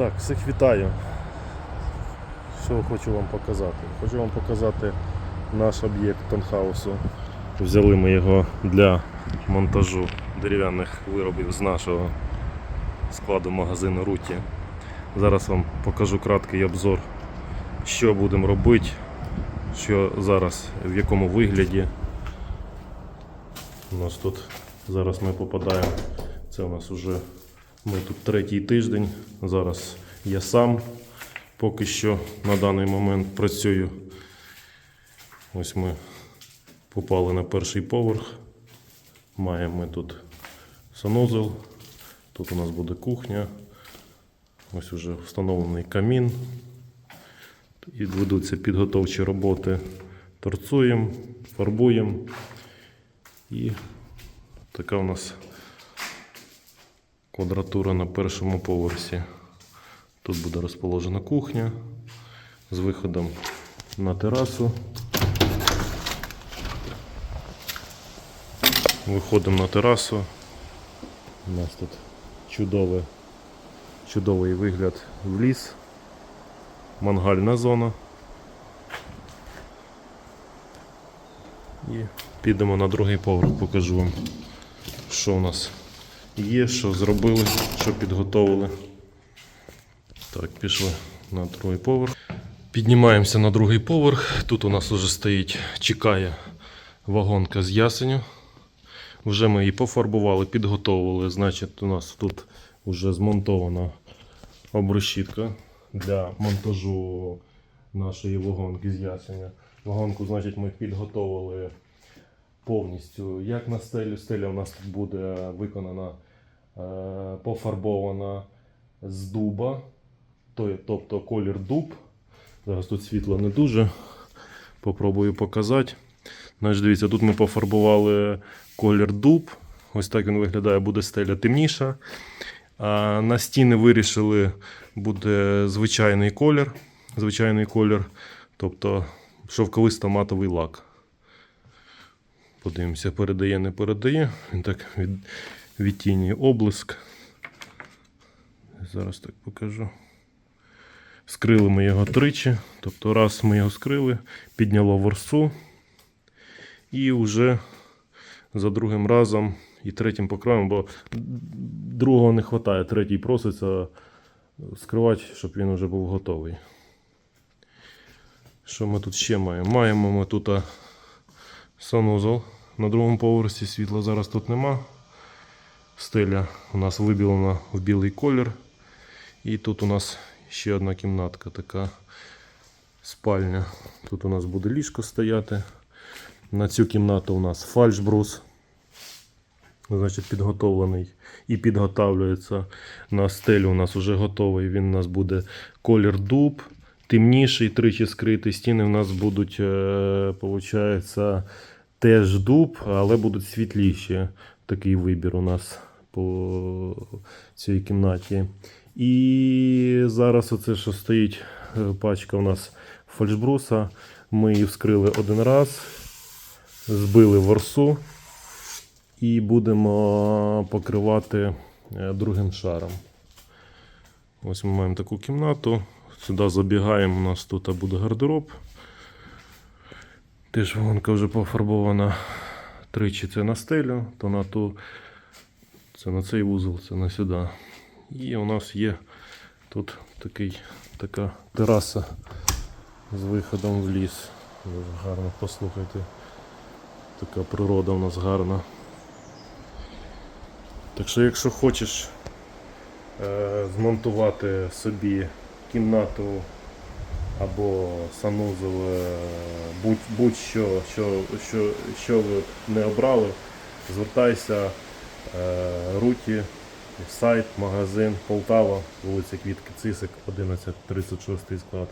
Так, всіх вітаю. Що хочу вам показати? Хочу вам показати наш об'єкт Тонхаусу. Взяли ми його для монтажу дерев'яних виробів з нашого складу магазину Руті. Зараз вам покажу краткий обзор, що будемо робити, що зараз, в якому вигляді. У нас тут зараз ми попадаємо. Це у нас вже ми тут третій тиждень. Зараз я сам поки що на даний момент працюю. Ось ми попали на перший поверх. Маємо ми тут санузел. Тут у нас буде кухня. Ось вже встановлений камін. І ведуться підготовчі роботи. Торцуємо, фарбуємо. І така у нас квадратура на першому поверсі. Тут буде розположена кухня з виходом на терасу. Виходимо на терасу. У нас тут чудове, чудовий вигляд в ліс. Мангальна зона. І підемо на другий поверх, покажу вам, що у нас є, що зробили, що підготовили. Так, пішли на другий поверх. Піднімаємося на другий поверх. Тут у нас вже стоїть, чекає вагонка з ясеню. Вже ми її пофарбували, підготовили. Значить, у нас тут вже змонтована обрешітка для монтажу нашої вагонки з ясеня. Вагонку, значить, ми підготовили повністю. Як на стелю, стеля у нас тут буде виконана, пофарбована з дуба, тобто колір дуб. Зараз тут світло не дуже. Попробую показати. Значить, дивіться, тут ми пофарбували колір дуб. Ось так він виглядає, буде стеля темніша. А на стіни вирішили буде звичайний колір. Звичайний колір, тобто шовковисто-матовий лак. Подивимося, передає, не передає. Він так від, відтінює облиск. Зараз так покажу. Скрили ми його тричі. Тобто раз ми його скрили, підняло ворсу. І вже за другим разом і третім покроєм, бо другого не вистачає, третій проситься скривати, щоб він вже був готовий. Що ми тут ще маємо? Маємо ми тут а, санузел. На другому поверсі світла зараз тут нема. Стеля у нас вибілена в білий колір. І тут у нас ще одна кімнатка така спальня. Тут у нас буде ліжко стояти. На цю кімнату у нас фальшбрус. Значить, підготовлений і підготавлюється на стелю. У нас вже готовий. Він у нас буде колір дуб, темніший, тричі скритий. Стіни у нас будуть, е, получається, теж дуб, але будуть світліші. Такий вибір у нас по цій кімнаті. І зараз оце, що стоїть е, пачка у нас фальшбруса. Ми її вскрили один раз, збили ворсу і будемо покривати е, другим шаром. Ось ми маємо таку кімнату. Сюди забігаємо, у нас тут буде гардероб. Теж вагонка вже пофарбована тричі це на стелю, то на ту, це на цей вузол, це на сюди. І у нас є тут такий, така тераса з виходом в ліс. Дуже гарно послухайте. Така природа у нас гарна. Так що, якщо хочеш е, змонтувати собі кімнату або санузел, е, будь, будь-що, що, що, що ви не обрали, звертайся Руті, сайт, магазин Полтава, вулиця Квітки Цисик, 1136 склад.